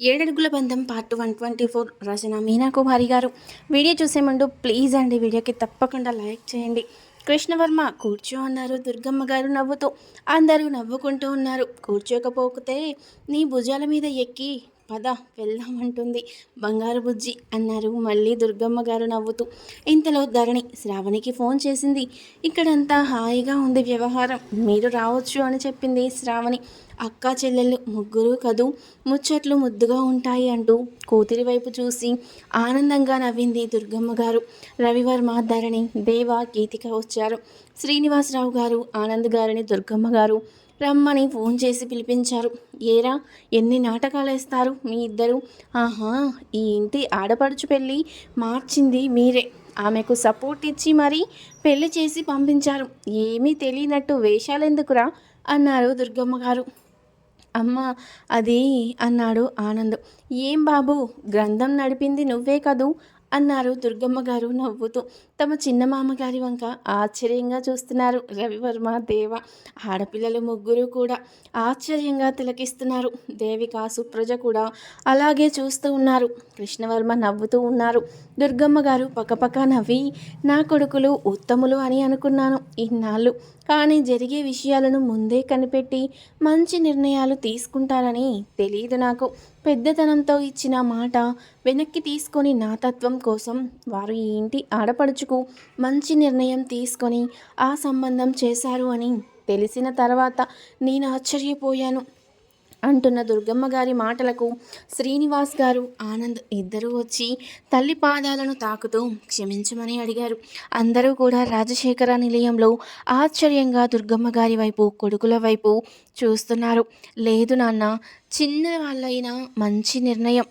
ఏడడుగుల బంధం part one twenty four Rachana Meena Kumari garu. Video చూసే ముందు ప్లీజ్ అండి వీడియోకి తప్పకుండా లైక్ చేయండి. కృష్ణవర్మ కూర్చో అన్నారు దుర్గమ్మ గారు నవ్వుతూ. అందరూ నవ్వుకుంటూ ఉన్నారు. కూర్చోకపోతే నీ భుజాల మీద ఎక్కి పద వెళ్దామంటుంది బంగారు బుజ్జి అన్నారు మళ్ళీ దుర్గమ్మ గారు నవ్వుతూ. ఇంతలో ధరణి శ్రావణికి ఫోన్ చేసింది. ఇక్కడంతా హాయిగా ఉంది వ్యవహారం. మీరు రావచ్చు అని చెప్పింది శ్రావణి. అక్క చెల్లెలు ముగ్గురు కదూ? ముచ్చట్లు ముద్దుగా ఉంటాయి అంటూ కూతురి వైపు చూసి ఆనందంగా నవ్వింది దుర్గమ్మ గారు. రవివర్మ ధరణి దేవ గీతిక వచ్చారు. శ్రీనివాసరావు గారు ఆనంద్ గారిని దుర్గమ్మ గారు రమ్మని ఫోన్ చేసి పిలిపించారు. ఏరా ఎన్ని నాటకాలు వేస్తారు మీ ఇద్దరు? ఆహా ఈ ఇంటి ఆడపడుచు పెళ్ళి మార్చింది మీరే. ఆమెకు సపోర్ట్ ఇచ్చి మరీ పెళ్ళి చేసి పంపించారు. ఏమీ తెలియనట్టు వేషాలెందుకురా? అన్నారు దుర్గమ్మ గారు. అమ్మ అది అన్నాడు ఆనంద్. ఏం బాబు గ్రంథం నడిపింది నువ్వే కదూ? అన్నారు దుర్గమ్మ గారు నవ్వుతూ. తమ చిన్న మామగారి వంక ఆశ్చర్యంగా చూస్తున్నారు. రవివర్మ దేవ ఆడపిల్లలు ముగ్గురు కూడా ఆశ్చర్యంగా తిలకిస్తున్నారు. దేవిక సుప్రజ కూడా అలాగే చూస్తూ ఉన్నారు. కృష్ణవర్మ నవ్వుతూ ఉన్నారు. దుర్గమ్మ గారు పక్కపక్క నవ్వి నా కొడుకులు ఉత్తములు అని అనుకున్నాను ఇన్నాళ్ళు. కానీ జరిగే విషయాలను ముందే కనిపెట్టి మంచి నిర్ణయాలు తీసుకుంటారని తెలియదు నాకు. పెద్దతనంతో ఇచ్చిన మాట వెనక్కి తీసుకొని నా తత్వం కోసం వారు ఈ ఇంటి ఆడపడుచుకు మంచి నిర్ణయం తీసుకొని ఆ సంబంధం చేశారు అని తెలిసిన తర్వాత నేను ఆశ్చర్యపోయాను. అంటున్న దుర్గమ్మ గారి మాటలకు శ్రీనివాస్ గారు ఆనంద్ ఇద్దరూ వచ్చి తల్లి పాదాలను తాకుతూ క్షమించమని అడిగారు. అందరూ కూడా రాజశేఖర నిలయంలో ఆశ్చర్యంగా దుర్గమ్మ గారి వైపు కొడుకుల వైపు చూస్తున్నారు. లేదు నాన్న చిన్న వాళ్ళైనా మంచి నిర్ణయం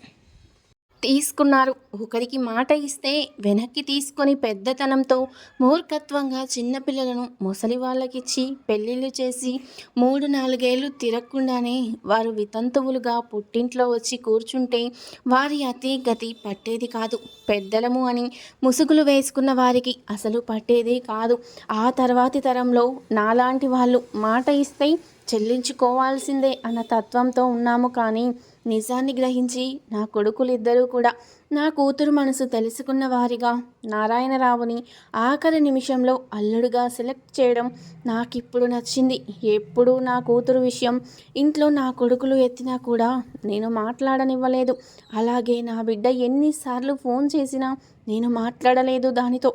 తీసుకున్నారు. ఒకరికి మాట ఇస్తే వెనక్కి తీసుకొని పెద్దతనంతో మూర్ఖత్వంగా చిన్నపిల్లలను ముసలి వాళ్ళకిచ్చి పెళ్ళిళ్ళు చేసి మూడు నాలుగేళ్ళు తిరగకుండానే వారు వితంతువులుగా పుట్టింట్లో వచ్చి కూర్చుంటే వారి అతి గతి పట్టేది కాదు. పెద్దలము అని ముసుగులు వేసుకున్న వారికి అసలు పట్టేదే కాదు. ఆ తర్వాతి తరంలో నాలాంటి వాళ్ళు మాట ఇస్తే చెల్లించుకోవాల్సిందే అన్న తత్వంతో ఉన్నాము కానీ నిజాన్ని గ్రహించి నా కొడుకులిద్దరూ కూడా నా కూతురు మనసు తెలుసుకున్న వారిగా నారాయణరావుని ఆఖరి నిమిషంలో అల్లుడుగా సెలెక్ట్ చేయడం నాకిప్పుడు నచ్చింది. ఎప్పుడు నా కూతురు విషయం ఇంట్లో నా కొడుకులు ఎత్తినా కూడా నేను మాట్లాడనివ్వలేదు. అలాగే నా బిడ్డ ఎన్నిసార్లు ఫోన్ చేసినా నేను మాట్లాడలేదు దానితో.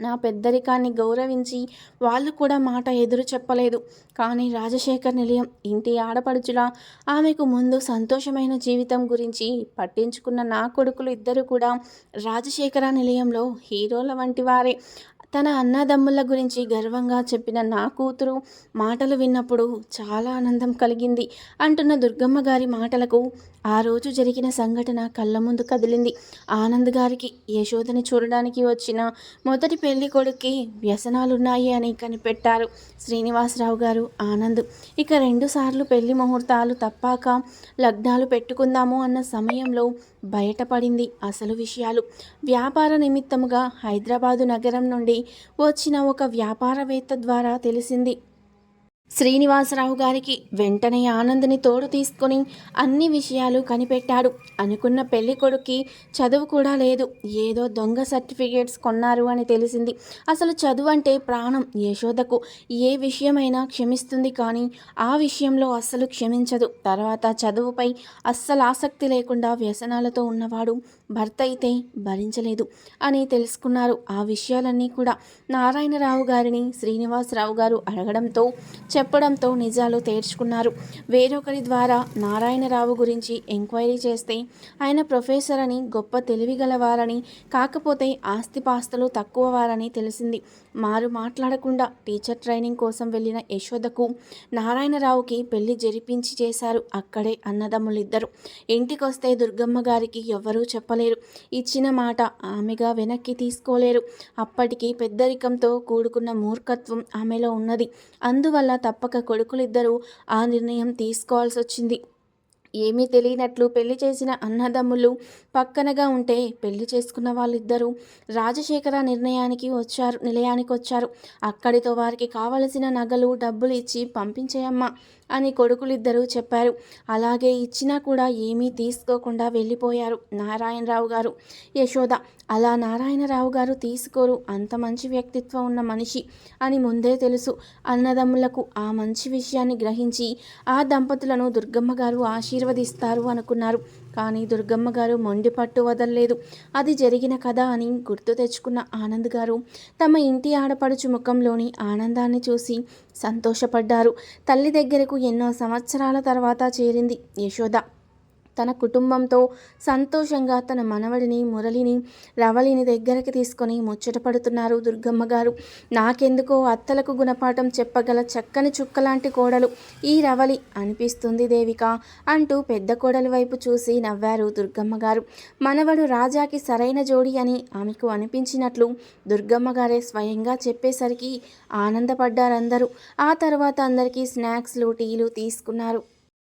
నా పెద్దరికాన్ని గౌరవించి వాళ్ళు కూడా మాట ఎదురు చెప్పలేదు. కానీ రాజశేఖర్ నిలయం ఇంటి ఆడపడుచులా ఆమెకు ముందు సంతోషమైన జీవితం గురించి పట్టించుకున్న నా కొడుకులు ఇద్దరు కూడా రాజశేఖర నిలయంలో హీరోల వంటి వారే. తన అన్నదమ్ముల గురించి గర్వంగా చెప్పిన నా కూతురు మాటలు విన్నప్పుడు చాలా ఆనందం కలిగింది. అంటున్న దుర్గమ్మ గారి మాటలకు ఆ రోజు జరిగిన సంఘటన కళ్ళ ముందు కదిలింది. ఆనంద్ గారికి యశోదని చూడడానికి వచ్చిన మొదటి పెళ్ళి కొడుక్కి వ్యసనాలున్నాయి అని కనిపెట్టారు శ్రీనివాసరావు గారు ఆనంద్. ఇక రెండుసార్లు పెళ్ళి ముహూర్తాలు తప్పాక లగ్నాలు పెట్టుకుందాము అన్న సమయంలో బయటపడింది అసలు విషయాలు. వ్యాపార నిమిత్తముగా హైదరాబాదు నగరం నుండి వచ్చిన ఒక వ్యాపారవేత్త ద్వారా తెలిసింది. శ్రీనివాసరావు గారికి వెంటనే ఆనందని తోడు తీసుకొని అన్ని విషయాలు కనిపెట్టాడు. అనుకున్న పెళ్ళి కొడుక్కి చదువు కూడా లేదు. ఏదో దొంగ సర్టిఫికేట్స్ కొన్నారు అని తెలిసింది. అసలు చదువు అంటే ప్రాణం యశోదకు. ఏ విషయమైనా క్షమిస్తుంది కానీ ఆ విషయంలో అస్సలు క్షమించదు. తర్వాత చదువుపై అస్సలు ఆసక్తి లేకుండా వ్యసనాలతో ఉన్నవాడు భర్త అయితే భరించలేదు అని తెలుసుకున్నారు. ఆ విషయాలన్నీ కూడా నారాయణరావు గారిని శ్రీనివాసరావు గారు అడగడంతో చెప్పడంతో నిజాలు తేర్చుకున్నారు. వేరొకరి ద్వారా నారాయణరావు గురించి ఎంక్వైరీ చేస్తే ఆయన ప్రొఫెసర్ అని గొప్ప తెలివిగలవారని కాకపోతే ఆస్తిపాస్తులు తక్కువ వారని తెలిసింది. మారు మాట్లాడకుండా టీచర్ ట్రైనింగ్ కోసం వెళ్ళిన యశోదకు నారాయణరావుకి పెళ్ళి జరిపించి చేశారు అక్కడే అన్నదమ్ములిద్దరు. ఇంటికొస్తే దుర్గమ్మ గారికి ఎవ్వరూ చెప్పలేరు ఇచ్చిన మాట ఆమెగా వెనక్కి తీసుకోలేరు. అప్పటికి పెద్దరికంతో కూడుకున్న మూర్ఖత్వం ఆమెలో ఉన్నది. అందువల్ల తప్పక కొడుకులిద్దరూ ఆ నిర్ణయం తీసుకోవాల్సి వచ్చింది ఏమీ తెలియనట్లు పెళ్ళి చేసిన అన్నదమ్ములు పక్కనగా ఉంటే పెళ్ళి చేసుకున్న వాళ్ళిద్దరూ రాజశేఖర నిర్ణయానికి వచ్చారు నిలయానికి వచ్చారు అక్కడితో వారికి కావలసిన నగలు డబ్బులు ఇచ్చి పంపించేయమ్మ. అని కొడుకులిద్దరూ చెప్పారు. అలాగే ఇచ్చినా కూడా ఏమీ తీసుకోకుండా వెళ్ళిపోయారు నారాయణరావు గారు. యశోద అలా నారాయణరావు గారు తీసుకోరు. అంత మంచి వ్యక్తిత్వం ఉన్న మనిషి అని ముందే తెలుసు. అన్నదమ్ములకు ఆ మంచి విషయాన్ని గ్రహించి ఆ దంపతులను దుర్గమ్మ గారు ఆశీర్వదిస్తారు అనుకున్నారు. కానీ దుర్గమ్మ గారు మొండి పట్టు వదలలేదు. అది జరిగిన కథ అని గుర్తు తెచ్చుకున్న ఆనంద్ గారు తమ ఇంటి ఆడపడుచు ముఖంలోని ఆనందాన్ని చూసి సంతోషపడ్డారు. తల్లి దగ్గరకు ఎన్నో సంవత్సరాల తర్వాత చేరింది యశోద. తన కుటుంబంతో సంతోషంగా తన మనవడిని మురళిని రవళిని దగ్గరికి తీసుకొని ముచ్చటపడుతున్నారు దుర్గమ్మ గారు. నాకెందుకో అత్తలకు గుణపాఠం చెప్పగల చక్కని చుక్కలాంటి కోడలు ఈ రవళి అనిపిస్తుంది దేవిక అంటూ పెద్ద కోడలి వైపు చూసి నవ్వారు దుర్గమ్మ గారు. మనవడు రాజాకి సరైన జోడి అని ఆమెకు అనిపించినట్లు దుర్గమ్మ గారే స్వయంగా చెప్పేసరికి ఆనందపడ్డారందరూ. ఆ తర్వాత అందరికీ స్నాక్స్లు టీలు తీసుకున్నారు.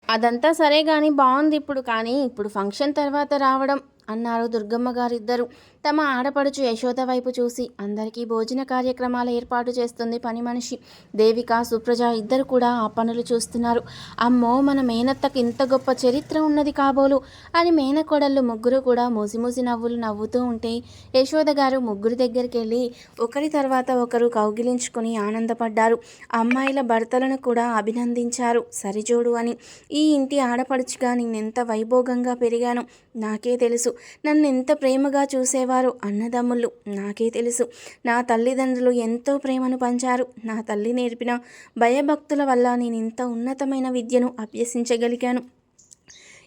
అదంతా సరే కానీ బాగుంది ఇప్పుడు కానీ ఇప్పుడు ఫంక్షన్ తర్వాత రావడం అన్నారు దుర్గమ్మ గారిద్దరు. తమ ఆడపడుచు యశోద వైపు చూసి అందరికీ భోజన కార్యక్రమాల ఏర్పాటు చేస్తుంది పని మనిషి. దేవిక సుప్రజ ఇద్దరు కూడా ఆ పనులు చూస్తున్నారు. అమ్మో మన మేనత్తకి ఇంత గొప్ప చరిత్ర ఉన్నది కాబోలు. అని మేనకోడళ్ళు ముగ్గురు కూడా మూసి నవ్వులు నవ్వుతూ ఉంటే యశోద గారు ముగ్గురు దగ్గరికి వెళ్ళి ఒకరి తర్వాత ఒకరు కౌగిలించుకొని ఆనందపడ్డారు. అమ్మాయిల భర్తలను కూడా అభినందించారు. సరిజోడు అని. ఈ ఇంటి ఆడపడుచుగా నేనెంత వైభోగంగా పెరిగాను నాకే తెలుసు. నన్ను ఎంత ప్రేమగా చూసేవారు అన్నదమ్ములు? నాకే తెలుసు. నా తల్లిదండ్రులు ఎంతో ప్రేమను పంచారు. నా తల్లి నేర్పిన భయభక్తుల వల్ల నేను ఇంత ఉన్నతమైన విద్యను అభ్యసించగలిగాను.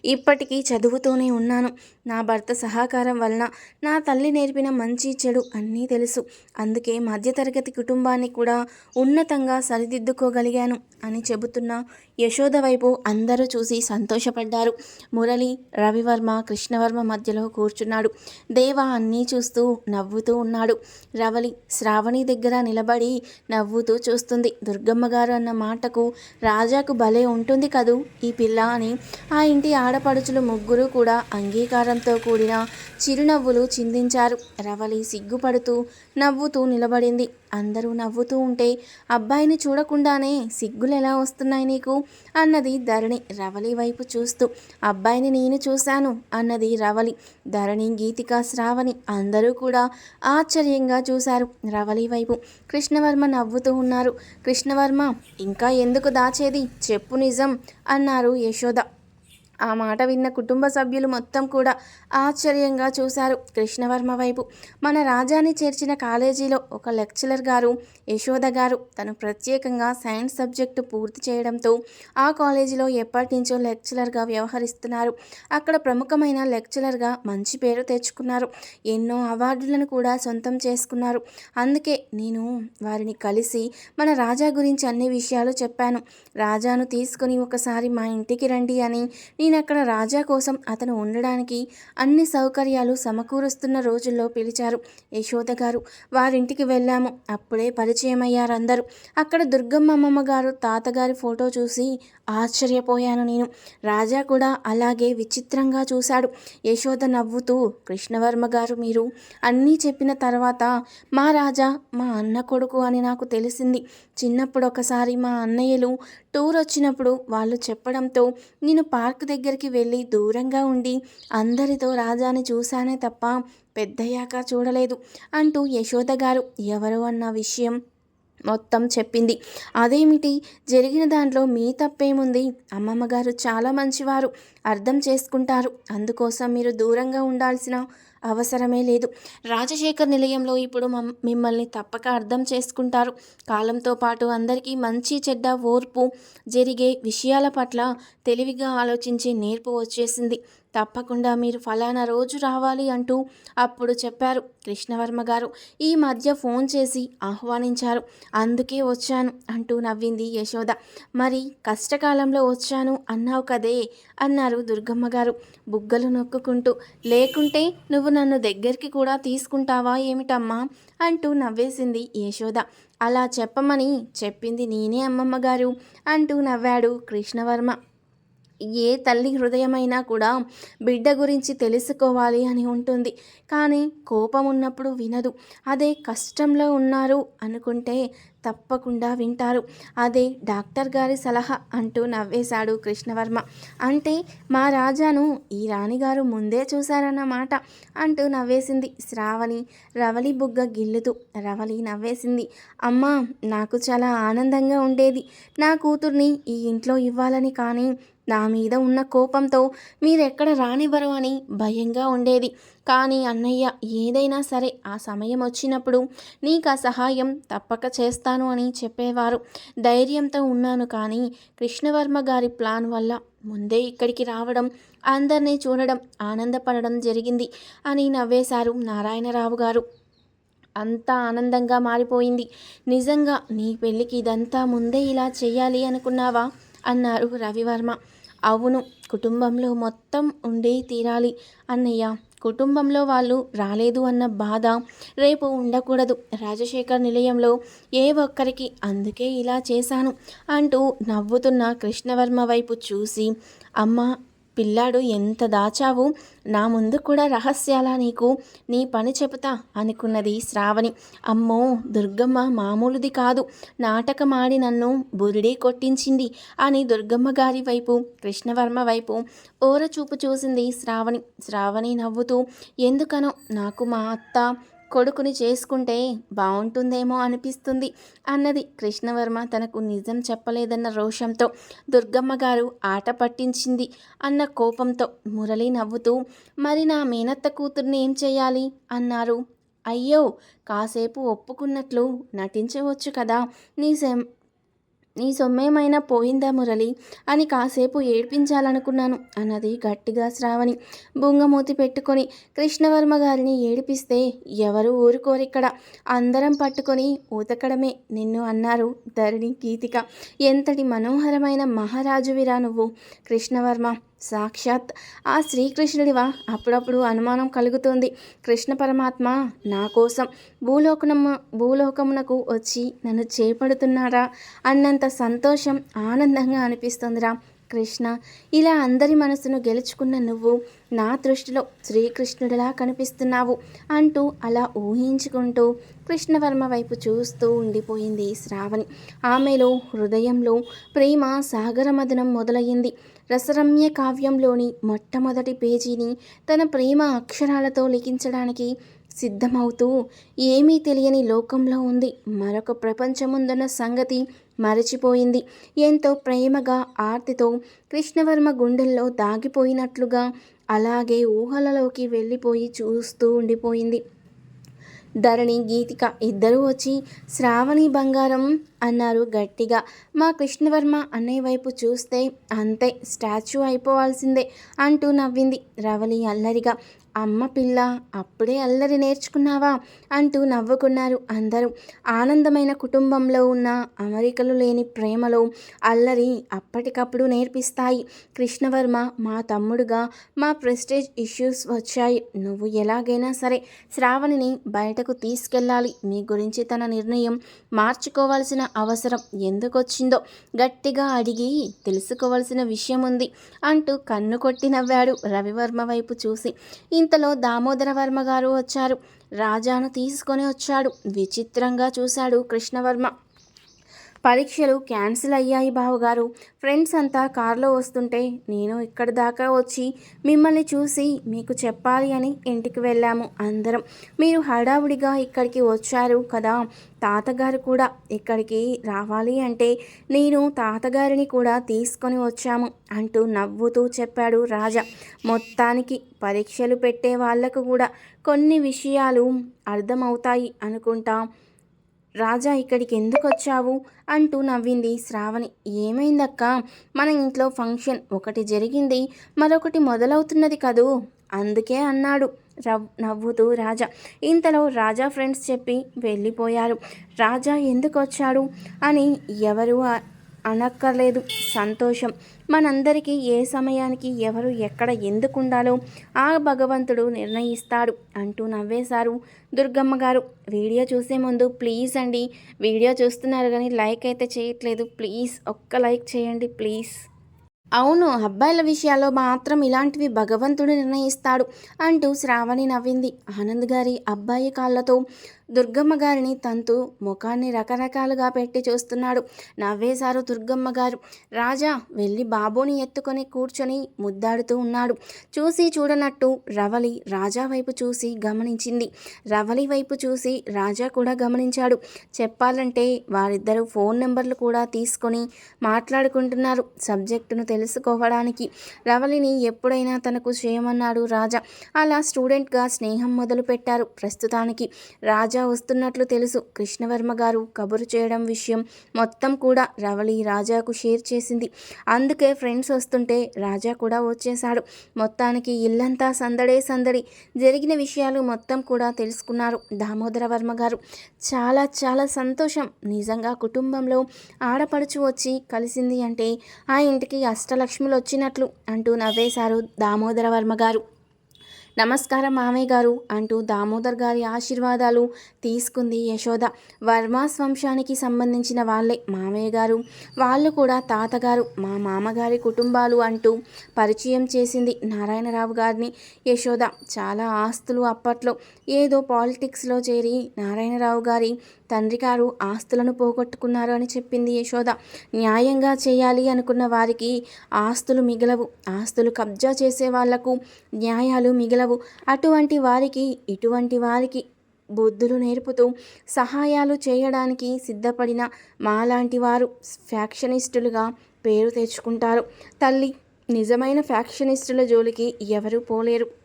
ఇప్పటికీ చదువుతూనే ఉన్నాను. నా భర్త సహకారం వలన నా తల్లి నేర్పిన మంచి చెడు అన్నీ తెలుసు. అందుకే మధ్యతరగతి కుటుంబాన్ని కూడా ఉన్నతంగా సరిదిద్దుకోగలిగాను అని చెబుతున్న యశోద వైపు అందరూ చూసి సంతోషపడ్డారు. మురళి రవివర్మ కృష్ణవర్మ మధ్యలో కూర్చున్నాడు. దేవ అన్నీ చూస్తూ నవ్వుతూ ఉన్నాడు. రవలి శ్రావణి దగ్గర నిలబడి నవ్వుతూ చూస్తుంది. దుర్గమ్మ గారు అన్న మాటకు రాజాకు భలే ఉంటుంది కదూ ఈ పిల్ల అని ఆ ఇంటి ఆడపడుచులు ముగ్గురు కూడా అంగీకారంతో కూడిన చిరునవ్వులు చిందించారు. రవలి సిగ్గుపడుతూ నవ్వుతూ నిలబడింది. అందరూ నవ్వుతూ ఉంటే అబ్బాయిని చూడకుండానే సిగ్గులు ఎలా వస్తున్నాయి నీకు? అన్నది ధరణి రవలి వైపు చూస్తూ. అబ్బాయిని నేను చూశాను అన్నది రవలి. ధరణి గీతిక శ్రావణి అందరూ కూడా ఆశ్చర్యంగా చూశారు రవలి వైపు. కృష్ణవర్మ నవ్వుతూ ఉన్నారు. కృష్ణవర్మ ఇంకా ఎందుకు దాచేది? చెప్పు నిజం అన్నారు యశోద. ఆ మాట విన్న కుటుంబ సభ్యులు మొత్తం కూడా ఆశ్చర్యంగా చూశారు కృష్ణవర్మ వైపు. మన రాజాని చేర్చిన కాలేజీలో ఒక లెక్చరర్ గారు యశోద గారు తను ప్రత్యేకంగా సైన్స్ సబ్జెక్టు పూర్తి చేయడంతో ఆ కాలేజీలో ఎప్పటి నుంచో లెక్చరర్గా వ్యవహరిస్తున్నారు. అక్కడ ప్రముఖమైన లెక్చరర్గా మంచి పేరు తెచ్చుకున్నారు. ఎన్నో అవార్డులను కూడా సొంతం చేసుకున్నారు. అందుకే నేను వారిని కలిసి మన రాజా గురించి అన్ని విషయాలు చెప్పాను. రాజాను తీసుకుని ఒకసారి మా ఇంటికి రండి అని నేను అక్కడ రాజా కోసం అతను ఉండడానికి అన్ని సౌకర్యాలు సమకూరుస్తున్న రోజుల్లో పిలిచారు యశోద గారు. వారింటికి వెళ్ళాము. అప్పుడే పరిచయం అయ్యారందరూ అక్కడ అక్కడ దుర్గమ్మమ్మ గారు తాతగారి ఫోటో చూసి ఆశ్చర్యపోయాను నేను. రాజా కూడా అలాగే విచిత్రంగా చూశాడు. యశోద నవ్వుతూ కృష్ణవర్మ గారు మీరు అన్నీ చెప్పిన తర్వాత మా రాజా మా అన్న కొడుకు అని నాకు తెలిసింది. చిన్నప్పుడు ఒకసారి మా అన్నయ్యలు టూర్ వచ్చినప్పుడు వాళ్ళు చెప్పడంతో నేను పార్క్ దగ్గరికి వెళ్ళి దూరంగా ఉండి అందరితో రాజాని చూశానే తప్ప పెద్దయ్యాక చూడలేదు అంటూ యశోద గారు ఎవరు అన్న విషయం మొత్తం చెప్పింది. అదేమిటి? జరిగిన దాంట్లో మీ తప్పేముంది? అమ్మమ్మ గారు చాలా మంచివారు. అర్థం చేసుకుంటారు. అందుకోసం మీరు దూరంగా ఉండాల్సిన అవసరమే లేదు. రాజశేఖర్ నిలయంలో ఇప్పుడు మిమ్మల్ని తప్పక అర్థం చేసుకుంటారు. కాలంతో పాటు అందరికీ మంచి చెడ్డ ఓర్పు జరిగే విషయాల పట్ల తెలివిగా ఆలోచించే నేర్పు వచ్చేసింది. తప్పకుండా మీరు ఫలానా రోజు రావాలి అంటూ అప్పుడు చెప్పారు కృష్ణవర్మ గారు. ఈ మధ్య ఫోన్ చేసి ఆహ్వానించారు. అందుకే వచ్చాను అంటూ నవ్వింది యశోద. మరి కష్టకాలంలో వచ్చాను అన్నావు కదే అన్నారు దుర్గమ్మ గారు. బుగ్గలు నొక్కుకుంటూ లేకుంటే నువ్వు నన్ను దగ్గరికి కూడా తీసుకుంటావా ఏమిటమ్మా? అంటూ నవ్వేసింది యశోద. అలా చెప్పమని చెప్పింది నేనే అమ్మమ్మ గారు అంటూ నవ్వాడు కృష్ణవర్మ. ఏ తల్లి హృదయమైనా కూడా బిడ్డ గురించి తెలుసుకోవాలి అని ఉంటుంది. కానీ కోపం ఉన్నప్పుడు వినదు. అదే కష్టంలో ఉన్నారు అనుకుంటే తప్పకుండా వింటారు. అదే డాక్టర్ గారి సలహా అంటూ నవ్వేశాడు కృష్ణవర్మ. అంటే మా రాజాను ఈ రాణిగారు ముందే చూశారన్నమాట అంటూ నవ్వేసింది శ్రావణి. రవలి బుగ్గ గిల్లుతూ రవలి నవ్వేసింది. అమ్మా నాకు చాలా ఆనందంగా ఉండేది. నా కూతుర్ని ఈ ఇంట్లో ఇవ్వాలని కానీ నా మీద ఉన్న కోపంతో మీరెక్కడ రానివ్వరు అని భయంగా ఉండేది. కానీ అన్నయ్య ఏదైనా సరే ఆ సమయం వచ్చినప్పుడు నీకు ఆ సహాయం తప్పక చేస్తాను అని చెప్పేవారు. ధైర్యంతో ఉన్నాను కానీ కృష్ణవర్మ గారి ప్లాన్ వల్ల ముందే ఇక్కడికి రావడం అందరినీ చూడడం ఆనందపడడం జరిగింది అని నవ్వేశారు నారాయణరావు గారు. అంతా ఆనందంగా మారిపోయింది. నిజంగా నీ పెళ్ళికి ఇదంతా ముందే ఇలా చేయాలి అనుకున్నావా? అన్నారు రవివర్మ. అవును కుటుంబంలో మొత్తం ఉండి తీరాలి అన్నయ్య. కుటుంబంలో వాళ్ళు రాలేదు అన్న బాధ రేపు ఉండకూడదు. రాజశేఖర్ నిలయంలో ఏ ఒక్కరికి అందుకే ఇలా చేశాను అంటూ నవ్వుతున్న కృష్ణవర్మ వైపు చూసి అమ్మ పిల్లాడు ఎంత దాచావు? నా ముందు కూడా రహస్యాలా నీకు? నీ పని చెబుతా అనుకున్నది శ్రావణి. అమ్మో దుర్గమ్మ మామూలుది కాదు. నాటకమాడి నన్ను బురిడి కొట్టించింది అని దుర్గమ్మ గారి వైపు కృష్ణవర్మ వైపు ఓర చూపు చూసింది శ్రావణి. శ్రావణి నవ్వుతూ ఎందుకనో? నాకు మా అత్త కొడుకుని చేసుకుంటే బాగుంటుందేమో అనిపిస్తుంది అన్నది కృష్ణవర్మ తనకు నిజం చెప్పలేదన్న రోషంతో. దుర్గమ్మ గారు ఆట పట్టించింది అన్న కోపంతో మురళి నవ్వుతూ మరి నా మేనత్త కూతుర్ని ఏం చేయాలి అన్నారు. అయ్యో కాసేపు ఒప్పుకున్నట్లు నటించవచ్చు కదా నీ సెం నీ సొమ్మేమైనా పోయిందా మురళి? అని కాసేపు ఏడిపించాలనుకున్నాను. అన్నది గట్టిగా శ్రావణి. బుంగమూతి పెట్టుకొని కృష్ణవర్మ గారిని ఏడిపిస్తే ఎవరు ఊరుకోరిక్కడ అందరం పట్టుకొని ఊతకడమే నిన్ను అన్నారు ధరణి గీతిక. ఎంతటి మనోహరమైన మహారాజువిరా నువ్వు కృష్ణవర్మ. సాక్షాత్ ఆ శ్రీకృష్ణుడివా? అప్పుడప్పుడు అనుమానం కలుగుతుంది. కృష్ణ పరమాత్మ నా కోసం భూలోకనమ్మ భూలోకమునకు వచ్చి నన్ను చేపడుతున్నారా అన్నంత సంతోషం ఆనందంగా అనిపిస్తుందిరా. కృష్ణ ఇలా అందరి మనసును గెలుచుకున్న నువ్వు నా దృష్టిలో శ్రీకృష్ణుడిలా కనిపిస్తున్నావు అంటూ అలా ఊహించుకుంటూ కృష్ణవర్మ వైపు చూస్తూ ఉండిపోయింది శ్రావణి. ఆమెలో హృదయంలో ప్రేమ సాగరమదనం మొదలయ్యింది. రసరమ్య కావ్యంలోని మొట్టమొదటి పేజీని తన ప్రేమ అక్షరాలతో లిఖించడానికి సిద్ధమవుతూ ఏమీ తెలియని లోకంలో ఉంది. మరొక ప్రపంచముందన్న సంగతి మరచిపోయింది. ఎంతో ప్రేమగా ఆర్తితో కృష్ణవర్మ గుండెల్లో దాగిపోయినట్లుగా అలాగే ఊహలలోకి వెళ్ళిపోయి చూస్తూ ఉండిపోయింది. ధరణి గీతిక ఇద్దరూ వచ్చి శ్రావణి బంగారం అన్నారు గట్టిగా. మా కృష్ణవర్మ అన్నయ్య వైపు చూస్తే అంతే స్టాచ్యూ అయిపోవాల్సిందే అంటూ నవ్వింది రవలి అల్లరిగా. అమ్మ పిల్ల అప్పుడే అల్లరి నేర్చుకున్నావా? అంటూ నవ్వుకున్నారు అందరూ. ఆనందమైన కుటుంబంలో ఉన్న అమరికలు లేని ప్రేమలో అల్లరి అప్పటికప్పుడు నేర్పిస్తాయి. కృష్ణవర్మ మా తమ్ముడుగా మా ప్రెస్టేజ్ ఇష్యూస్ వచ్చాయి. నువ్వు ఎలాగైనా సరే శ్రావణిని బయటకు తీసుకెళ్ళాలి. మీ గురించి తన నిర్ణయం మార్చుకోవాల్సిన అవసరం ఎందుకొచ్చిందో గట్టిగా అడిగి తెలుసుకోవాల్సిన విషయం ఉంది అంటూ కన్ను కొట్టి నవ్వాడు రవివర్మ వైపు చూసి. ఇంతలో దామోదర వర్మ గారు వచ్చారు. రాజాను తీసుకొని వచ్చాడు. విచిత్రంగా చూశాడు కృష్ణవర్మ. పరీక్షలు క్యాన్సిల్ అయ్యాయి బావగారు ఫ్రెండ్స్ అంతా కారులో వస్తుంటే నేను ఇక్కడి దాకా వచ్చి మిమ్మల్ని చూసి మీకు చెప్పాలి అని ఇంటికి వెళ్ళాము అందరం. మీరు హడావుడిగా ఇక్కడికి వచ్చారు కదా. తాతగారు కూడా ఇక్కడికి రావాలి అంటే నేను తాతగారిని కూడా తీసుకొని వచ్చాము అంటూ నవ్వుతూ చెప్పాడు రాజా. మొత్తానికి పరీక్షలు పెట్టే వాళ్ళకు కూడా కొన్ని విషయాలు అర్థమవుతాయి అనుకుంటా రాజా ఇక్కడికి ఎందుకు వచ్చావు అంటూ నవ్వింది శ్రావణి. ఏమైందక్క? మన ఇంట్లో ఫంక్షన్ ఒకటి జరిగింది మరొకటి మొదలవుతున్నది కదూ? అందుకే అన్నాడు రవ్ నవ్వుతూ రాజా. ఇంతలో రాజా ఫ్రెండ్స్ చెప్పి వెళ్ళిపోయారు. రాజా ఎందుకు వచ్చాడు అని ఎవరు అనక్కర్లేదు. సంతోషం. మనందరికీ ఏ సమయానికి ఎవరు ఎక్కడ ఎందుకు ఉండాలో ఆ భగవంతుడు నిర్ణయిస్తాడు అంటూ నవ్వేశారు దుర్గమ్మ గారు. వీడియో చూసే ముందు ప్లీజ్ అండి వీడియో చూస్తున్నారు కానీ లైక్ అయితే చేయట్లేదు. ప్లీజ్ ఒక్క లైక్ చేయండి ప్లీజ్. అవును అబ్బాయిల విషయాల్లో మాత్రం ఇలాంటివి భగవంతుడు నిర్ణయిస్తాడు అంటూ శ్రావణి నవ్వింది. ఆనంద్ గారి అబ్బాయి కాళ్ళతో దుర్గమ్మ గారిని తంతు ముఖాన్ని రకరకాలుగా పెట్టి చూస్తున్నాడు. నవ్వేశారు దుర్గమ్మ గారు. రాజా వెళ్ళి బాబుని ఎత్తుకొని కూర్చొని ముద్దాడుతూ ఉన్నాడు. చూసి చూడనట్టు రవలి రాజా వైపు చూసి గమనించింది. రవలి వైపు చూసి రాజా కూడా గమనించాడు. చెప్పాలంటే వారిద్దరూ ఫోన్ నెంబర్లు కూడా తీసుకొని మాట్లాడుకుంటున్నారు సబ్జెక్టును తెలుసుకోవడానికి. రవలిని ఎప్పుడైనా తనకు చేయమన్నాడు రాజా. అలా స్టూడెంట్గా స్నేహం మొదలుపెట్టారు ప్రస్తుతానికి. రాజా వస్తున్నట్లు తెలుసు. కృష్ణవర్మ గారు కబురు చేయడం విషయం మొత్తం కూడా రవళి రాజాకు షేర్ చేసింది. అందుకే ఫ్రెండ్స్ వస్తుంటే రాజా కూడా వచ్చేశాడు. మొత్తానికి ఇల్లంతా సందడే సందడి. జరిగిన విషయాలు మొత్తం కూడా తెలుసుకున్నారు దామోదర వర్మ గారు. చాలా చాలా సంతోషం. నిజంగా కుటుంబంలో ఆడపడుచు వచ్చి కలిసింది అంటే ఆ ఇంటికి అష్టలక్ష్ములు వచ్చినట్లు అంటూ నవ్వేశారు దామోదర వర్మ గారు. నమస్కారం మామయ్య గారు అంటూ దామోదర్ గారి ఆశీర్వాదాలు తీసుకుంది యశోద. వర్మాస్ వంశానికి సంబంధించిన వాళ్ళే మామయ్య గారు. వాళ్ళు కూడా తాతగారు మా మామగారి కుటుంబాలు అంటూ పరిచయం చేసింది నారాయణరావు గారిని. యశోద చాలా ఆస్తులు అప్పట్లో ఏదో పాలిటిక్స్లో చేరి నారాయణరావు గారి తండ్రి గారు ఆస్తులను పోగొట్టుకున్నారు అని చెప్పింది యశోద. న్యాయంగా చేయాలి అనుకున్న వారికి ఆస్తులు మిగలవు. ఆస్తులు కబ్జా చేసే వాళ్ళకు న్యాయాలు మిగలవు. అటువంటి వారికి ఇటువంటి వారికి బుద్ధులు నేర్పుతూ సహాయాలు చేయడానికి సిద్ధపడిన మాలాంటి వారు ఫ్యాక్షనిస్టులుగా పేరు తెచ్చుకుంటారు. తల్లి నిజమైన ఫ్యాక్షనిస్టుల జోలికి ఎవరూ పోలేరు.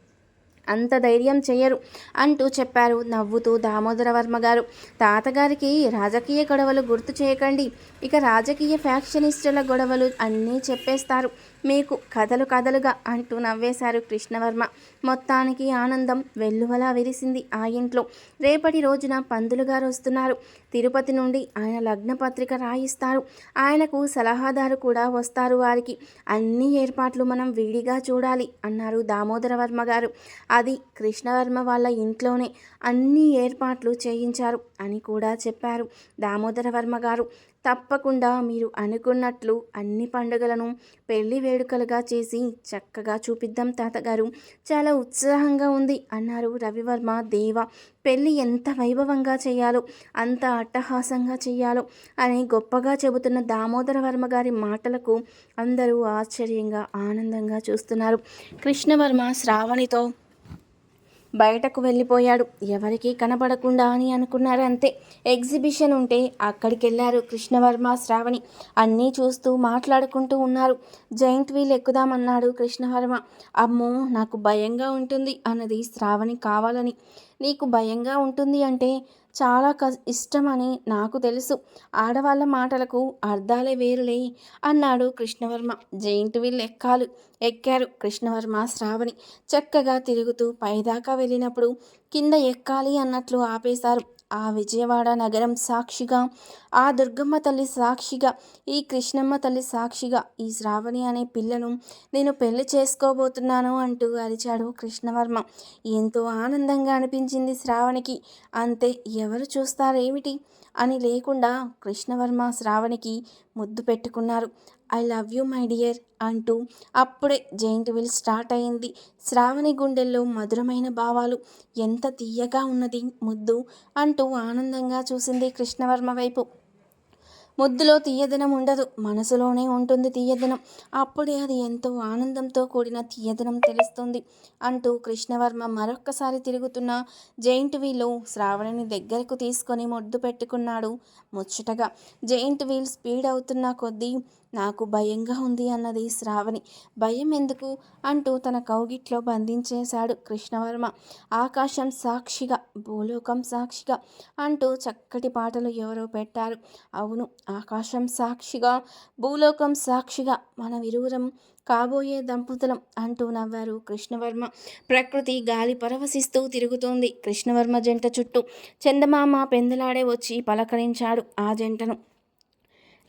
అంత ధైర్యం చేయరు అంటూ చెప్పారు నవ్వుతూ దామోదర వర్మ గారు. తాతగారికి రాజకీయ గొడవలు గుర్తు చేయకండి. ఇక రాజకీయ ఫ్యాక్షనిస్టుల గొడవలు అన్నీ చెప్పేస్తారు. మీకు కథలు కథలుగా అంటూ నవ్వేశారు కృష్ణవర్మ. మొత్తానికి ఆనందం వెల్లువలా విరిసింది ఆ ఇంట్లో. రేపటి రోజున పందులు గారు వస్తున్నారు. తిరుపతి నుండి ఆయన లగ్న పత్రిక రాయిస్తారు. ఆయనకు సలహాదారు కూడా వస్తారు వారికి. అన్ని ఏర్పాట్లు మనం విడిగా చూడాలి అన్నారు దామోదర వర్మ గారు. అది కృష్ణవర్మ వాళ్ళ ఇంట్లోనే అన్ని ఏర్పాట్లు చేయించారు అని కూడా చెప్పారు దామోదర వర్మ గారు. తప్పకుండా మీరు అనుకున్నట్లు అన్ని పండుగలను పెళ్ళి వేడుకలుగా చేసి చక్కగా చూపిద్దాం తాతగారు. చాలా ఉత్సాహంగా ఉంది. అన్నారు రవివర్మ దేవ. పెళ్ళి ఎంత వైభవంగా చేయాలో అంత అట్టహాసంగా చేయాలో అని గొప్పగా చెబుతున్న దామోదర వర్మ గారి మాటలకు అందరూ ఆశ్చర్యంగా ఆనందంగా చూస్తున్నారు. కృష్ణవర్మ శ్రావణితో బయటకు వెళ్ళిపోయాడు. ఎవరికీ కనపడకుండా అని అనుకున్నారు అంతే. ఎగ్జిబిషన్ ఉంటే అక్కడికి వెళ్ళారు కృష్ణవర్మ శ్రావణి. అన్నీ చూస్తూ మాట్లాడుకుంటూ ఉన్నారు. జైంట్ వీల్ ఎక్కుదామన్నాడు కృష్ణవర్మ. అమ్మో నాకు భయంగా ఉంటుంది అన్నది శ్రావణి కావాలని. నీకు భయంగా ఉంటుంది అంటే చాలా క ఇష్టమని నాకు తెలుసు. ఆడవాళ్ళ మాటలకు అర్థాలే వేరులే అన్నాడు కృష్ణవర్మ. జైంట్ వీల్ ఎక్కాలు ఎక్కారు కృష్ణవర్మ శ్రావణి. చక్కగా తిరుగుతూ పైదాకా వెళ్ళినప్పుడు కింద ఎక్కాలి అన్నట్లు ఆపేశారు. ఆ విజయవాడ నగరం సాక్షిగా ఆ దుర్గమ్మ తల్లి సాక్షిగా ఈ కృష్ణమ్మ తల్లి సాక్షిగా ఈ శ్రావణి అనే పిల్లను నేను పెళ్ళి చేసుకోబోతున్నాను అంటూ అరిచాడు కృష్ణవర్మ. ఎంతో ఆనందంగా అనిపించింది శ్రావణికి. అంతే ఎవరు చూస్తారేమిటి? అని లేకుండా కృష్ణవర్మ శ్రావణికి ముద్దు పెట్టుకున్నారు. I love you my dear అంటూ అప్పుడే జైంట్ విల్ స్టార్ట్ అయింది. శ్రావణి గుండెల్లో మధురమైన భావాలు ఎంత తీయగా ఉన్నది ముద్దు అంటూ ఆనందంగా చూసింది కృష్ణవర్మ వైపు. ముద్దులో తీయదనం ఉండదు మనసులోనే ఉంటుంది తీయదనం. అప్పుడే అది ఎంతో ఆనందంతో కూడిన తీయదనం తెలుస్తుంది అంటూ కృష్ణవర్మ మరొక్కసారి తిరుగుతున్న జైంట్ వీల్లో శ్రావణిని దగ్గరకు తీసుకొని ముద్దు పెట్టుకున్నాడు ముచ్చటగా. జైంట్ వీల్ స్పీడ్ అవుతున్న కొద్దీ నాకు భయంగా ఉంది అన్నది శ్రావణి. భయం ఎందుకు? అంటూ తన కౌగిట్లో బంధించేశాడు కృష్ణవర్మ. ఆకాశం సాక్షిగా భూలోకం సాక్షిగా అంటూ చక్కటి పాటలు ఎవరో పెట్టారు. అవును ఆకాశం సాక్షిగా భూలోకం సాక్షిగా మన ఇరువురం కాబోయే దంపతులం అంటూ నవ్వారు కృష్ణవర్మ. ప్రకృతి గాలి పరవశిస్తూ తిరుగుతోంది కృష్ణవర్మ జంట చుట్టూ. చందమామ పెందలాడే వచ్చి పలకరించాడు ఆ జంటను.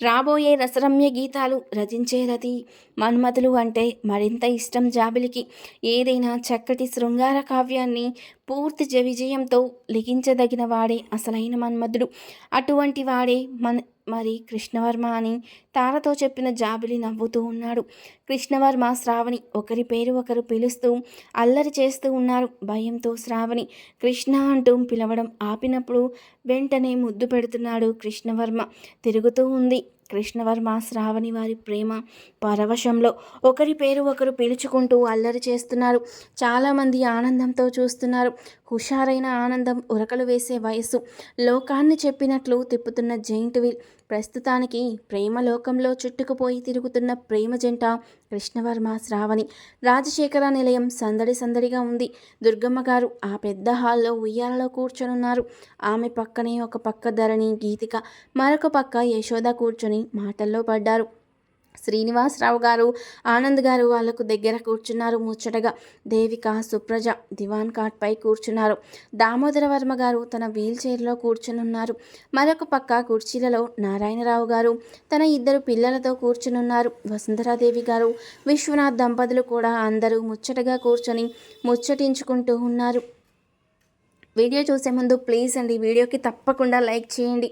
రాబోయే రసరమ్య గీతాలు రచించే రతి. మన్మథులు అంటే మరింత ఇష్టం జాబిలికి. ఏదైనా చక్కటి శృంగార కావ్యాన్ని పూర్తి జ విజయంతో లిఖించదగిన వాడే అసలైన మన్మధుడు అటువంటి వాడే మన మరి కృష్ణవర్మ అని తారతో చెప్పిన జాబిలి నవ్వుతూ ఉన్నాడు. కృష్ణవర్మ శ్రావణి ఒకరి పేరు ఒకరు పిలుస్తూ అల్లరి చేస్తూ ఉన్నారు. భయంతో శ్రావణి కృష్ణ అంటూ పిలవడం ఆపినప్పుడు వెంటనే ముద్దు పెడుతున్నాడు కృష్ణవర్మ. తిరుగుతూ ఉంది. కృష్ణవర్మ శ్రావణి వారి ప్రేమ పరవశంలో ఒకరి పేరు ఒకరు పిలుచుకుంటూ అల్లరి చేస్తున్నారు. చాలామంది ఆనందంతో చూస్తున్నారు. హుషారైన ఆనందం ఉరకలు వేసే వయస్సు. లోకాన్ని చెప్పినట్లు తిప్పుతున్న జైంట్ వీల్ ప్రస్తుతానికి ప్రేమ లోకంలో చుట్టుకుపోయి తిరుగుతున్న ప్రేమ జంట కృష్ణవర్మ శ్రావణి. రాజశేఖర నిలయం సందడి సందడిగా ఉంది. దుర్గమ్మ గారు ఆ పెద్ద హాల్లో ఉయ్యాలలో కూర్చొనున్నారు. ఆమె పక్కనే ఒక పక్క ధరణి గీతిక మరొక పక్క యశోద కూర్చొని మాటల్లో పడ్డారు. శ్రీనివాసరావు గారు ఆనంద్ గారు వాళ్ళకు దగ్గర కూర్చున్నారు. ముచ్చటగా దేవిక సుప్రజ దివాన్ కాట్పై కూర్చున్నారు. దామోదర వర్మ గారు తన వీల్ చైర్లో కూర్చునున్నారు. మరొక పక్క కుర్చీలలో నారాయణరావు గారు తన ఇద్దరు పిల్లలతో కూర్చునున్నారు. వసుంధరాదేవి గారు విశ్వనాథ్ దంపతులు కూడా అందరూ ముచ్చటగా కూర్చొని ముచ్చటించుకుంటూ ఉన్నారు. వీడియో చూసే ముందు ప్లీజ్ అండి వీడియోకి తప్పకుండా లైక్ చేయండి.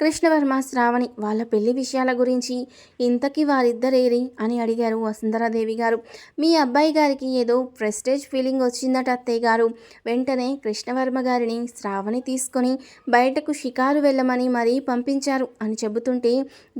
కృష్ణవర్మ శ్రావణి వాళ్ళ పెళ్ళి విషయాల గురించి ఇంతకీ వారిద్దరేరి అని అడిగారు వసుంధరాదేవి గారు. మీ అబ్బాయి గారికి ఏదో ప్రెస్టేజ్ ఫీలింగ్ వచ్చిందట అత్తయ్య గారు. వెంటనే కృష్ణవర్మ గారిని శ్రావణి తీసుకొని బయటకు షికారు వెళ్ళమని మరీ పంపించారు అని చెబుతుంటే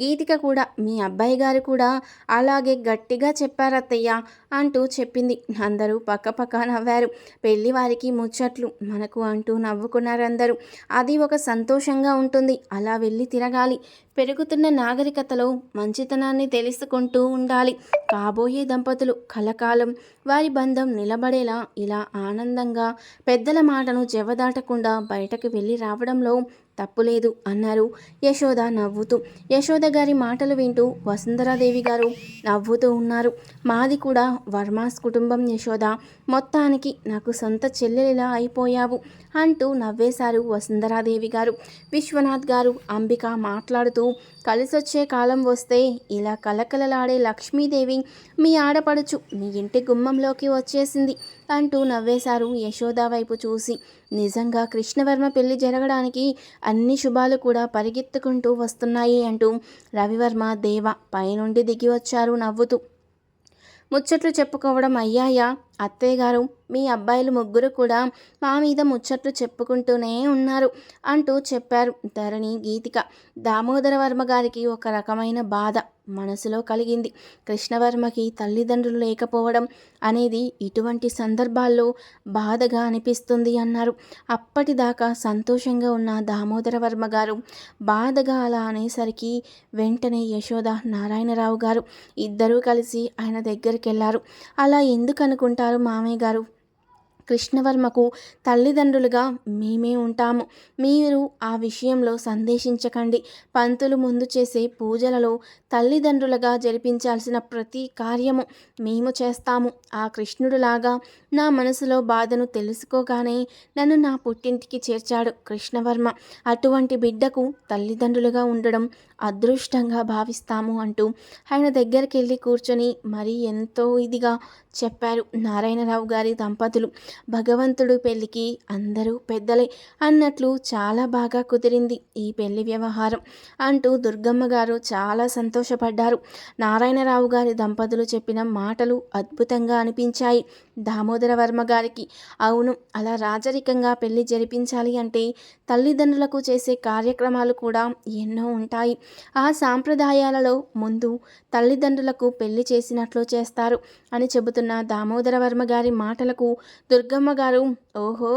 గీతిక కూడా మీ అబ్బాయి గారు కూడా అలాగే గట్టిగా చెప్పారు అత్తయ్య అంటూ చెప్పింది. అందరూ పక్కపక్క నవ్వారు. పెళ్ళి వారికి ముచ్చట్లు మనకు అంటూ నవ్వుకున్నారు అందరూ అది ఒక సంతోషంగా ఉంటుంది. అలా వెళ్ళి తిరగాలి. పెరుగుతున్న నాగరికతలో మంచితనాన్ని తెలుసుకుంటూ ఉండాలి. కాబోయే దంపతులు కలకాలం. వారి బంధం నిలబడేలా ఇలా ఆనందంగా పెద్దల మాటను చెవదాటకుండా బయటకు వెళ్ళి రావడంలో తప్పులేదు అన్నారు. యశోద నవ్వుతూ. యశోద గారి మాటలు వింటూ వసుంధరాదేవి గారు నవ్వుతూ ఉన్నారు. మాది కూడా వర్మాస్ కుటుంబం యశోద. మొత్తానికి నాకు సొంత చెల్లెలిలా అయిపోయావు అంటూ నవ్వేశారు వసుంధరాదేవి గారు. విశ్వనాథ్ గారు అంబిక మాట్లాడుతూ కలిసొచ్చే కాలం వస్తే ఇలా కలకలలాడే లక్ష్మీదేవి మీ ఆడపడుచు మీ ఇంటి గుమ్మంలోకి వచ్చేసింది. అంటూ నవ్వేశారు యశోద వైపు చూసి. నిజంగా కృష్ణవర్మ పెళ్ళి జరగడానికి అన్ని శుభాలు కూడా పరిగెత్తుకుంటూ వస్తున్నాయి అంటూ రవివర్మ దేవ పైనుండి దిగి వచ్చారు నవ్వుతూ. ముచ్చట్లు చెప్పుకోవడం అయ్యాయా? అత్తయ్య గారు మీ అబ్బాయిలు ముగ్గురు కూడా మా మీద ముచ్చట్లు చెప్పుకుంటూనే ఉన్నారు అంటూ చెప్పారు ధరణి గీతిక. దామోదర వర్మ గారికి ఒక రకమైన బాధ మనసులో కలిగింది. కృష్ణవర్మకి తల్లిదండ్రులు లేకపోవడం అనేది ఇటువంటి సందర్భాల్లో బాధగా అనిపిస్తుంది అన్నారు. అప్పటిదాకా సంతోషంగా ఉన్న దామోదర వర్మ గారు బాధగా అలా అనేసరికి వెంటనే యశోద నారాయణరావు గారు ఇద్దరూ కలిసి ఆయన దగ్గరికి వెళ్ళారు అలా ఎందుకు అనుకుంటారు మామయ్య గారు. కృష్ణవర్మకు తల్లిదండ్రులుగా మేమే ఉంటాము. మీరు ఆ విషయంలో సందేశించకండి పంతులు ముందు చేసే పూజలలో తల్లిదండ్రులుగా జరిపించాల్సిన ప్రతి కార్యము మేము చేస్తాము. ఆ కృష్ణుడులాగా నా మనసులో బాధను తెలుసుకోగానే నన్ను నా పుట్టింటికి చేర్చాడు కృష్ణవర్మ. అటువంటి బిడ్డకు తల్లిదండ్రులుగా ఉండడం అదృష్టంగా భావిస్తాము అంటూ ఆయన దగ్గరికి వెళ్ళి కూర్చొని మరీ ఎంతో ఇదిగా చెప్పారు నారాయణరావు గారి దంపతులు. భగవంతుడు పెళ్ళికి అందరూ పెద్దలే అన్నట్లు చాలా బాగా కుదిరింది ఈ పెళ్ళి వ్యవహారం అంటూ దుర్గమ్మ గారు చాలా సంతోషపడ్డారు. నారాయణరావు గారి దంపతులు చెప్పిన మాటలు అద్భుతంగా అనిపించాయి. దామోదర వర్మ గారికి అవును అలా రాజరికంగా పెళ్ళి జరిపించాలి అంటే తల్లిదండ్రులకు చేసే కార్యక్రమాలు కూడా ఎన్నో ఉంటాయి. ఆ సాంప్రదాయాలలో ముందు తల్లిదండ్రులకు పెళ్ళి చేసినట్లు చేస్తారు అని చెబుతున్న దామోదర వర్మ గారి మాటలకు దుర్గమ్మ గారు ఓహో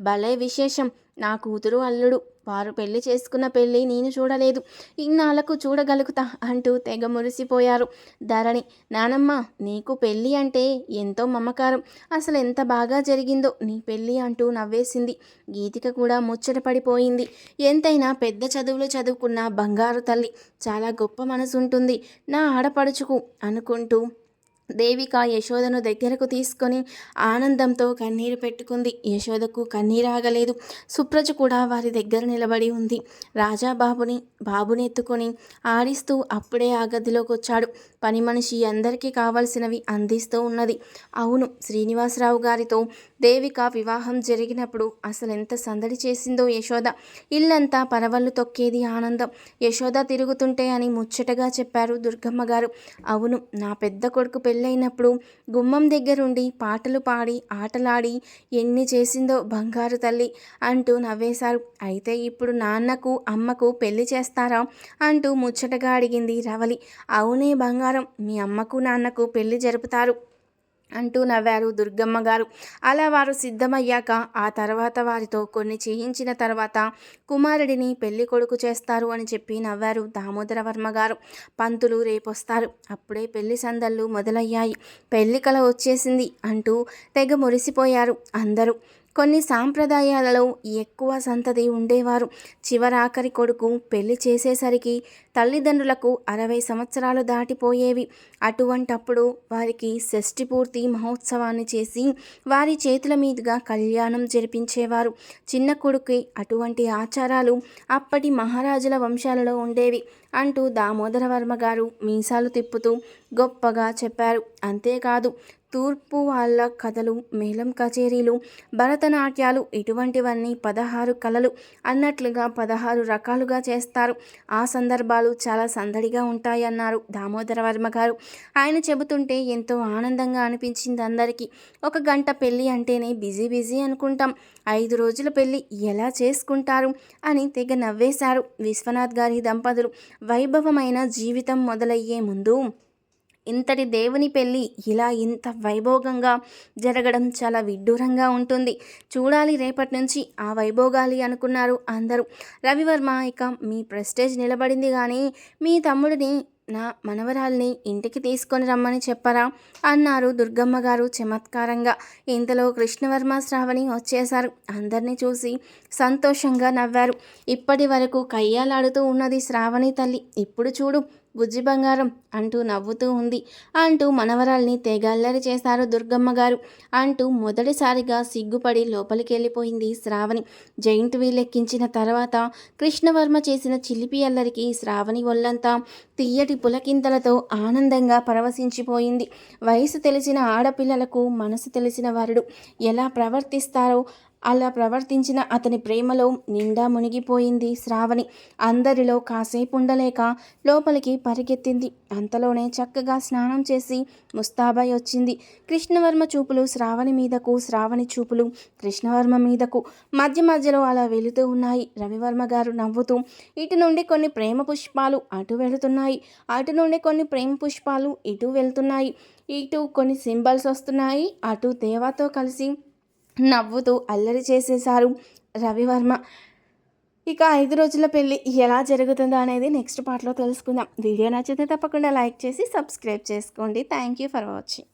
భలే విశేషం. నా కూతురు అల్లుడు వారు పెళ్ళి చేసుకున్న పెళ్ళి నేను చూడలేదు. ఇన్నాళ్ళకు చూడగలుగుతా అంటూ తెగ మురిసిపోయారు. ధరణి నానమ్మ నీకు పెళ్ళి అంటే ఎంతో మమకారం. అసలు ఎంత బాగా జరిగిందో నీ పెళ్ళి అంటూ నవ్వేసింది. గీతిక కూడా ముచ్చట పడిపోయింది. ఎంతైనా పెద్ద చదువులు చదువుకున్న బంగారు తల్లి చాలా గొప్ప మనసు ఉంటుంది నా ఆడపడుచుకు అనుకుంటూ దేవిక యశోదను దగ్గరకు తీసుకొని ఆనందంతో కన్నీరు పెట్టుకుంది. యశోదకు కన్నీరు ఆగలేదు. సుప్రజ కూడా వారి దగ్గర నిలబడి ఉంది. రాజా బాబుని బాబుని ఎత్తుకొని ఆడిస్తూ అప్పుడే ఆ గదిలోకి వచ్చాడు. పని మనిషి అందరికీ కావలసినవి అందిస్తూ ఉన్నది. అవును శ్రీనివాసరావు గారితో దేవిక వివాహం జరిగినప్పుడు అసలు ఎంత సందడి చేసిందో యశోద. ఇల్లంతా పరవళ్ళు తొక్కేది ఆనందం. యశోద తిరుగుతుంటే అని ముచ్చటగా చెప్పారు దుర్గమ్మ గారు అవును నా పెద్ద కొడుకు పెళ్ళైనప్పుడు గుమ్మం దగ్గరుండి పాటలు పాడి ఆటలాడి ఎన్ని చేసిందో బంగారు తల్లి అంటూ నవ్వేశారు. అయితే ఇప్పుడు నాన్నకు అమ్మకు పెళ్ళి చేస్తారా అంటూ ముచ్చటగా అడిగింది రవలి. అవునే బంగారం మీ అమ్మకు నాన్నకు పెళ్ళి జరుపుతారు. అంటూ నవ్వారు దుర్గమ్మ గారు. అలా వారు సిద్ధమయ్యాక ఆ తర్వాత వారితో కొన్ని చేయించిన తర్వాత కుమారుడిని పెళ్ళి కొడుకు చేస్తారు అని చెప్పి నవ్వారు దామోదర వర్మ గారు. పంతులు రేపొస్తారు. అప్పుడే పెళ్ళి సందళ్ళు మొదలయ్యాయి. పెళ్ళి కల వచ్చేసింది అంటూ తెగ మురిసిపోయారు అందరూ. కొన్ని సాంప్రదాయాలలో ఎక్కువ సంతతి ఉండేవారు. చివరాఖరి కొడుకు పెళ్ళి చేసేసరికి తల్లిదండ్రులకు అరవై సంవత్సరాలు దాటిపోయేవి. అటువంటప్పుడు వారికి షష్ఠి పూర్తి మహోత్సవాన్ని చేసి వారి చేతుల మీదుగా కళ్యాణం జరిపించేవారు. చిన్న కొడుకు అటువంటి ఆచారాలు అప్పటి మహారాజుల వంశాలలో ఉండేవి అంటూ దామోదర వర్మ గారు మీసాలు తిప్పుతూ గొప్పగా చెప్పారు. అంతేకాదు తూర్పు వాళ్ళ కథలు మేళం కచేరీలు భరతనాట్యాలు ఇటువంటివన్నీ పదహారు కళలు అన్నట్లుగా పదహారు రకాలుగా చేస్తారు. ఆ సందర్భాలు చాలా సందడిగా ఉంటాయన్నారు దామోదర వర్మ గారు. ఆయన చెబుతుంటే ఎంతో ఆనందంగా అనిపించింది అందరికీ. ఒక గంట పెళ్ళి అంటేనే బిజీ బిజీ అనుకుంటాం. ఐదు రోజుల పెళ్ళి ఎలా చేసుకుంటారు అని తెగ నవ్వేశారు విశ్వనాథ్ గారి దంపతులు. వైభవమైన జీవితం మొదలయ్యే ముందు ఇంతటి దేవుని పెళ్ళి ఇలా ఇంత వైభోగంగా జరగడం చాలా విడ్డూరంగా ఉంటుంది. చూడాలి రేపటి నుంచి ఆ వైభోగాలి అనుకున్నారు అందరూ. రవివర్మ ఇక మీ ప్రెస్టేజ్ నిలబడింది కానీ మీ తమ్ముడిని నా మనవరాల్ని ఇంటికి తీసుకొని రమ్మని చెప్పరా? అన్నారు దుర్గమ్మ గారు చమత్కారంగా. ఇంతలో కృష్ణవర్మ శ్రావణి వచ్చేశారు. అందరినీ చూసి సంతోషంగా నవ్వారు. ఇప్పటి వరకు కయ్యాలాడుతూ ఉన్నది శ్రావణి తల్లి. ఇప్పుడు చూడు బుజ్జి బంగారం అంటూ నవ్వుతూ ఉంది. అంటూ మనవరాల్ని తెగల్లరి చేశారు దుర్గమ్మ గారు. అంటూ మొదటిసారిగా సిగ్గుపడి లోపలికి వెళ్ళిపోయింది శ్రావణి. జైంట్ వీలెక్కించిన తర్వాత కృష్ణవర్మ చేసిన చిలిపి అల్లరికి శ్రావణి ఒళ్ళంతా తీయటి పులకింతలతో ఆనందంగా పరవశించిపోయింది. వయసు తెలిసిన ఆడపిల్లలకు మనసు తెలిసిన వరుడు ఎలా ప్రవర్తిస్తారో అలా ప్రవర్తించిన అతని ప్రేమలో నిండా మునిగిపోయింది శ్రావణి. అందరిలో కాసేపు ఉండలేక లోపలికి పరిగెత్తింది. అంతలోనే చక్కగా స్నానం చేసి ముస్తాబాయ్ వచ్చింది. కృష్ణవర్మ చూపులు శ్రావణి మీదకు శ్రావణి చూపులు కృష్ణవర్మ మీదకు. మధ్య మధ్యలో అలా వెళుతూ ఉన్నాయి. రవివర్మ గారు నవ్వుతూ ఇటు నుండి కొన్ని ప్రేమ పుష్పాలు అటు వెళుతున్నాయి. అటు నుండి కొన్ని ప్రేమ పుష్పాలు ఇటు వెళ్తున్నాయి. ఇటు కొన్ని సింబల్స్ వస్తున్నాయి. అటు దేవాతో కలిసి నవ్వుతూ అల్లరి చేసేశారు రవివర్మ. ఇక ఐదు రోజుల పెళ్ళి ఎలా జరుగుతుందో అనేది నెక్స్ట్ పార్ట్లో తెలుసుకుందాం. వీడియో నచ్చితే తప్పకుండా లైక్ చేసి సబ్స్క్రైబ్ చేసుకోండి. Thank you for watching.